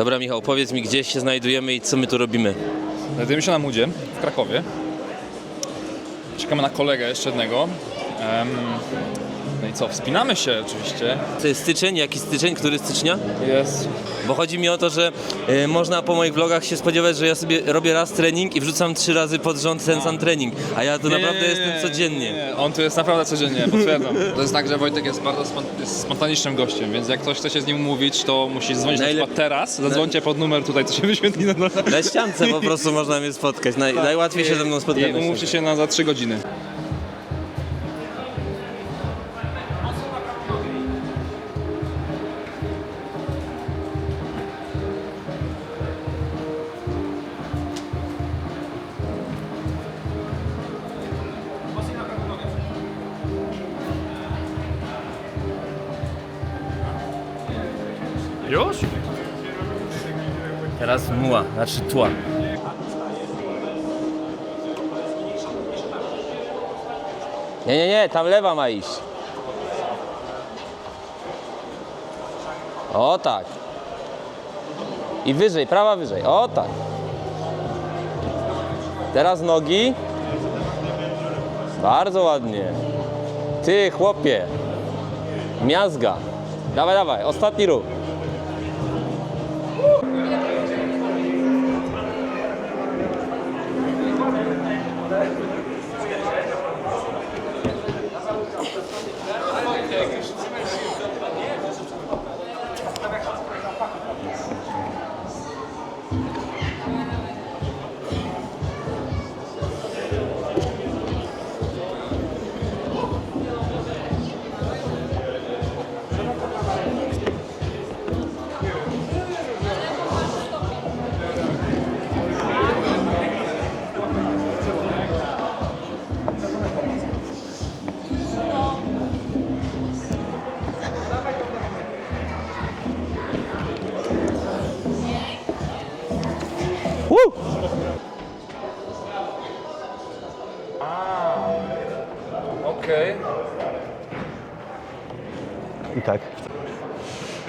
Dobra, Michał, powiedz mi, gdzie się znajdujemy i co my tu robimy. Znajdujemy się na Mudzie w Krakowie. Czekamy na kolegę jeszcze jednego. No i co, wspinamy się oczywiście. To jest styczeń, jaki styczeń, który stycznia? Jest. Bo chodzi mi o to, że y, można po moich vlogach się spodziewać, że ja sobie robię raz trening i wrzucam trzy razy pod rząd ten sam trening, a ja tu naprawdę jestem codziennie. Nie, on tu jest naprawdę codziennie, potwierdzam. To jest tak, że Wojtek jest bardzo spon- jest spontanicznym gościem, więc jak ktoś chce się z nim umówić, to musi dzwonić Najlep- na przykład teraz. Zadzwońcie pod numer tutaj, co się wyświetli na dole. Na ściance po prostu można mnie spotkać. Naj, najłatwiej się ze mną spotkać. I umówcie się na za 3 godziny. Już? Teraz muła, znaczy tła. Nie, nie, nie, tam lewa ma iść. O tak. I wyżej, prawa wyżej. O tak. Teraz nogi. Bardzo ładnie. Ty, chłopie. Miazga. Dawaj, dawaj, ostatni ruch. Okej. I tak.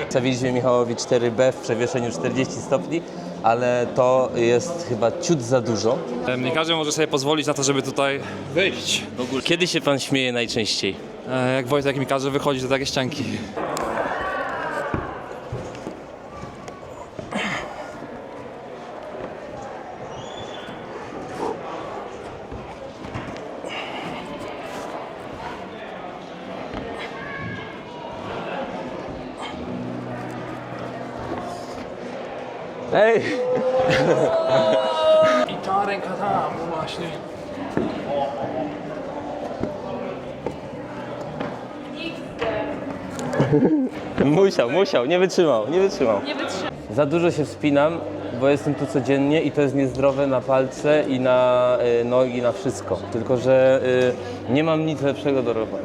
Przewieźliśmy Michałowi 4B w przewieszeniu 40 stopni, ale to jest chyba ciut za dużo. Nie każdy może sobie pozwolić na to, żeby tutaj wyjść. W ogóle, kiedy się pan śmieje najczęściej? E, Jak Wojtek mi każe wychodzić do takie ścianki. Ej! I ta ręka tam, no właśnie. Musiał, musiał, nie wytrzymał, nie wytrzymał. Nie wytrzymam. Za dużo się wspinam, bo jestem tu codziennie i to jest niezdrowe na palce i na y, nogi, na wszystko. Tylko, że y, nie mam nic lepszego do roboty.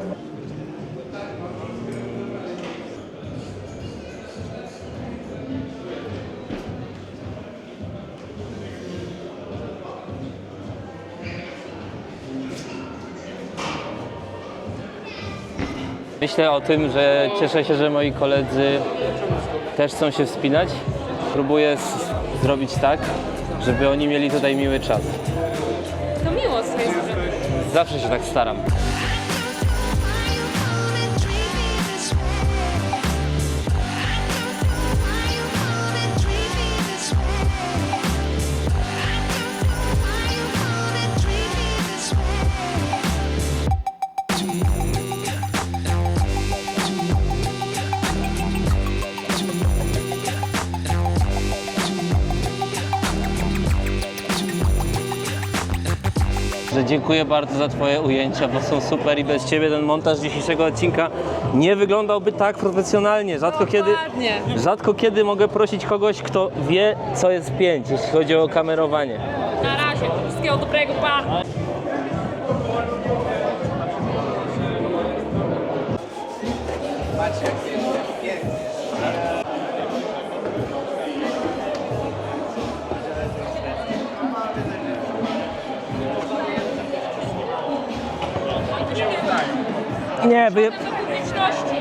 Myślę o tym, że cieszę się, że moi koledzy też chcą się wspinać. Próbuję zrobić tak, żeby oni mieli tutaj miły czas. To miło z strony. Zawsze się tak staram. Że dziękuję bardzo za Twoje ujęcia, bo są super i bez Ciebie ten montaż dzisiejszego odcinka nie wyglądałby tak profesjonalnie. Rzadko kiedy, Dokładnie. rzadko kiedy mogę prosić kogoś, kto wie, co jest pięć, jeśli chodzi o kamerowanie. Na razie. Wszystkiego dobrego, pa! Nie, wy... publiczności.